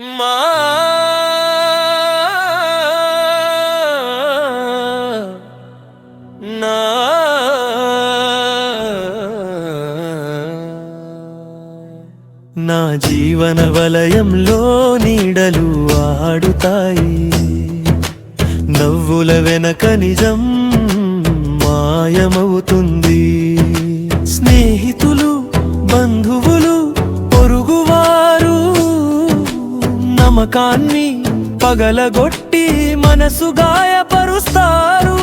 మా నా నా జీవన వలయంలో నీడలు ఆడుతాయి. నవ్వుల వెనక నిజం మాయమవుతుంది. నమ్మకాన్ని పగలగొట్టి మనసు గాయపరుస్తారు.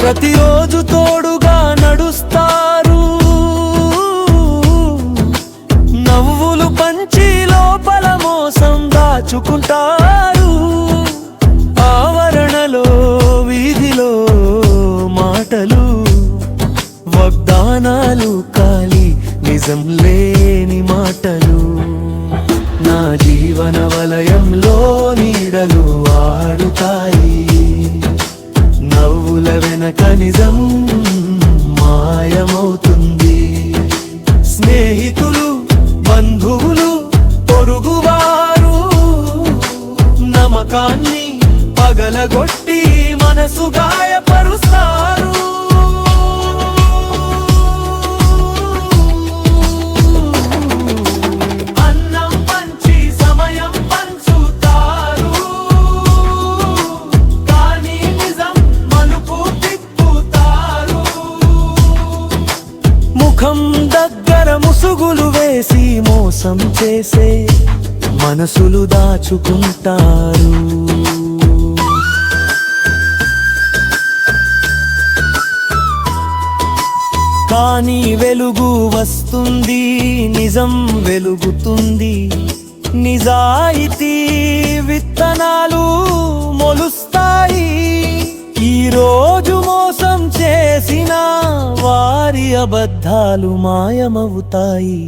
ప్రతిరోజు తోడుగా నడుస్తారు. నవ్వులు పంచి లోపల మోసం దాచుకుంటారు. ఆవరణలో వీధిలో మాటలు వాగ్దానాలు నిజం లేని మాటలు నా జీవన వలయంలో నీడలు ఆడుతాయి. నవ్వుల వెనక నిజం మాయమవుతుంది. స్నేహితులు బంధువులు పొరుగువారు నమ్మకాన్ని పగలగొట్టి మనసు గాయపరుస్తారు. దగ్గర ముసుగులు వేసి మోసం చేసే మనసులు దాచుకుంటారు. కానీ వెలుగు వస్తుంది నిజం వెలుగుతుంది. నిజాయితీ విత్తనాలు మొలుస్తాయి. అబద్ధాలు మాయమవుతాయి.